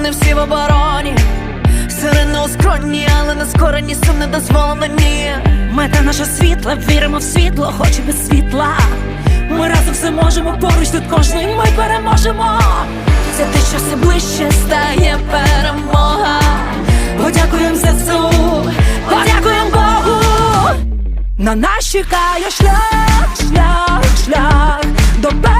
вони всі в обороні. Сирени у але не скорені, сум не дозволено, ні. Мета наша світла, віримо в світло, хоч без світла. Ми разом все можемо, поруч тут кожний ми переможемо. Це те, що все ближче стає перемога. Подякуємо ЗСУ, подякуємо Богу. На нас чекає шлях, шлях, шлях до перемоги.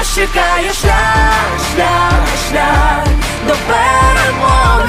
нас чекає шлях, шлях, шлях до перемоги.